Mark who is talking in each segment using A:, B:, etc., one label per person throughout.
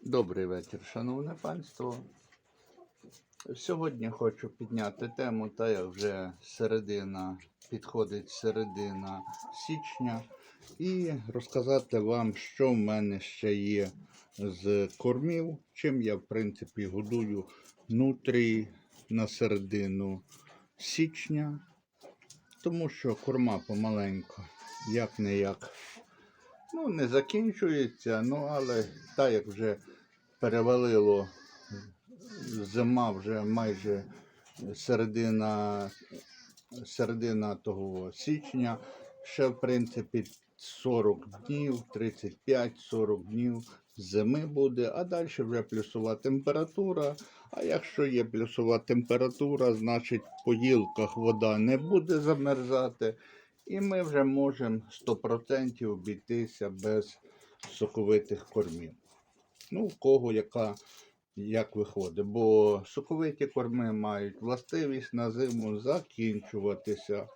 A: Добрий вечір, шановне панство. Сьогодні хочу підняти тему, та як вже середина, підходить середина січня, і розказати вам, що в мене ще є з кормів, чим я, в принципі, годую нутрій на середину січня, тому що корма помаленьку, як не як. Ну, не закінчується, ну але так як вже перевалило зима вже майже середина, середина того січня, ще в принципі 40 днів, 35-40 днів зими буде, а далі вже плюсова температура. А якщо є плюсова температура, значить по гілках вода не буде замерзати. І ми вже можемо 100% обійтися без соковитих кормів. Ну, у кого яка як виходить. Бо соковиті корми мають властивість на зиму закінчуватися.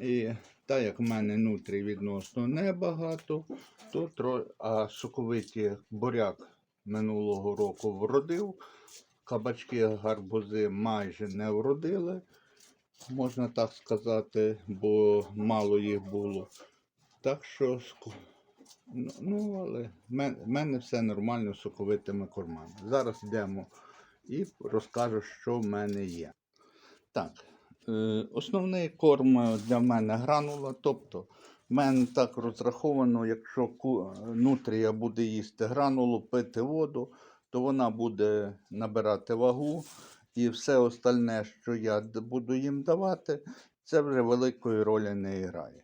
A: І так як в мене нутрій відносно небагато, то тро... а соковиті буряк минулого року вродив, кабачки гарбузи майже не вродили можна так сказати, бо мало їх було. Так що, ну, ну але в мене все нормально з соковитими кормами. Зараз йдемо і розкажу, що в мене є. Так, е, основний корм для мене гранула, тобто в мене так розраховано, якщо нутрія буде їсти гранулу, пити воду, то вона буде набирати вагу, і все остальне, що я буду їм давати, це вже великої ролі не грає.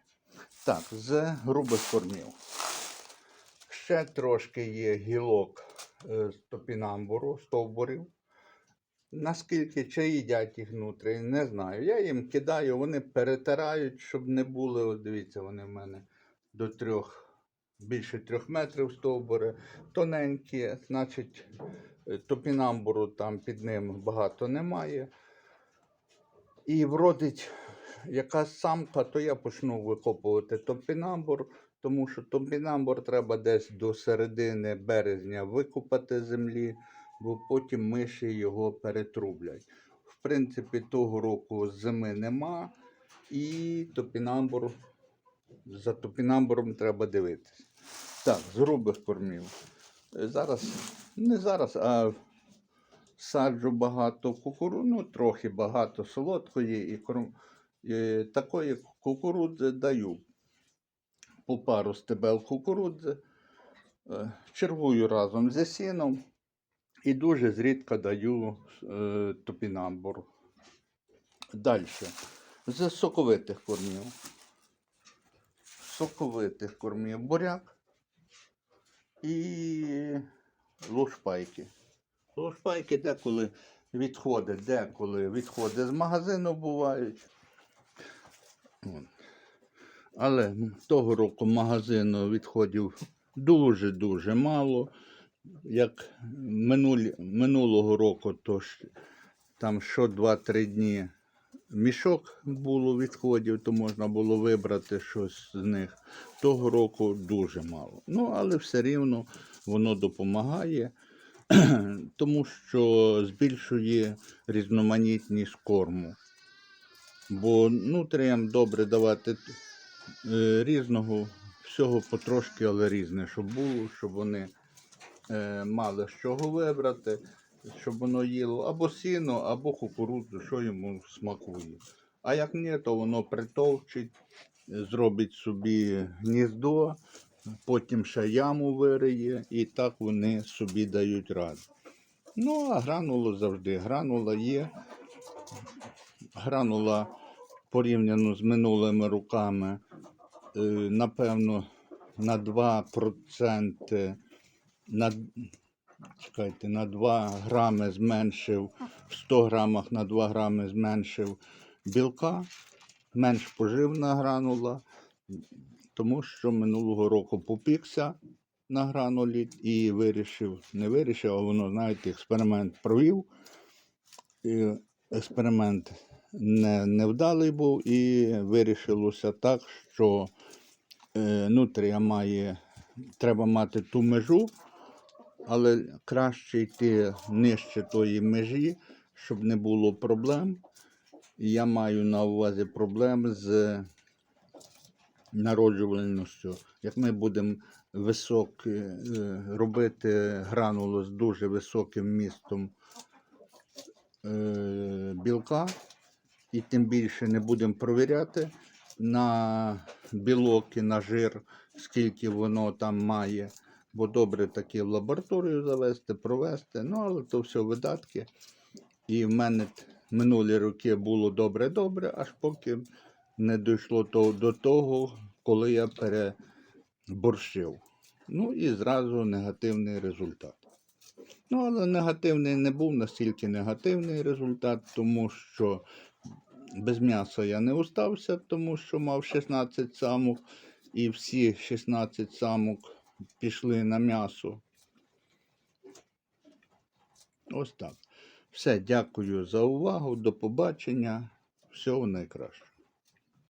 A: Так, з грубих кормів. Ще трошки є гілок е, з топінамбуру, стовбурів. Наскільки чи їдять їх внутрі, не знаю. Я їм кидаю, вони перетирають, щоб не були. От дивіться, вони в мене до трьох, більше трьох метрів стовбури, тоненькі, значить, е, топінамбуру там під ним багато немає. І вродить якась самка, то я почну викопувати топінамбур, тому що топінамбур треба десь до середини березня викопати землі, бо потім миші його перетрублять. В принципі, того року зими нема, і топінамбур, за топінамбуром треба дивитися. Так, з грубих кормів. Е, Зараз, не зараз, а саджу багато кукурудзи, ну трохи багато солодкої і, корм, і такої кукурудзи даю по пару стебел кукурудзи, е, чергую разом зі сіном і дуже зрідка даю е, топінамбур. Далі. З соковитих кормів. Соковитих кормів буряк і лушпайки. Лушпайки деколи відходить, деколи відходи з магазину бувають. Але того року магазину відходів дуже-дуже мало. Як минулі, минулого року, то там що 2-3 дні мішок було відходів, то можна було вибрати щось з них. Того року дуже мало. Ну, але все рівно воно допомагає, тому що збільшує різноманітність корму. Бо нутріям добре давати е, різного, всього потрошки, але різне, щоб було, щоб вони е, мали з чого вибрати, щоб воно їло або сіно, або кукурудзу, що йому смакує. А як ні, то воно притовчить, зробить собі гніздо, потім ще яму вириє, і так вони собі дають раду. Ну, а гранула завжди. Гранула є. Гранула порівняно з минулими роками, е, напевно, на 2%, на, чекайте, на 2 грами зменшив, в 100 грамах на 2 грами зменшив білка, менш поживна гранула, тому що минулого року попікся на гранулі і вирішив, не вирішив, а воно, знаєте, експеримент провів. Експеримент не, невдалий був і вирішилося так, що е, нутрія має, треба мати ту межу, але краще йти нижче тої межі, щоб не було проблем. Я маю на увазі проблеми з народжувальністю. Як ми будемо високі, е, робити гранулу з дуже високим містом е, білка, і тим більше не будемо провіряти на білок і на жир, скільки воно там має. Бо добре таки в лабораторію завести, провести. Ну, але то все видатки. І в мене минулі роки було добре-добре, аж поки не дійшло то, до того, коли я переборщив. Ну і зразу негативний результат. Ну, але негативний не був настільки негативний результат, тому що без м'яса я не остався, тому що мав 16 самок, і всі 16 самок пішли на м'ясо. Ось так. Все, дякую за увагу. До побачення. Всього найкращого.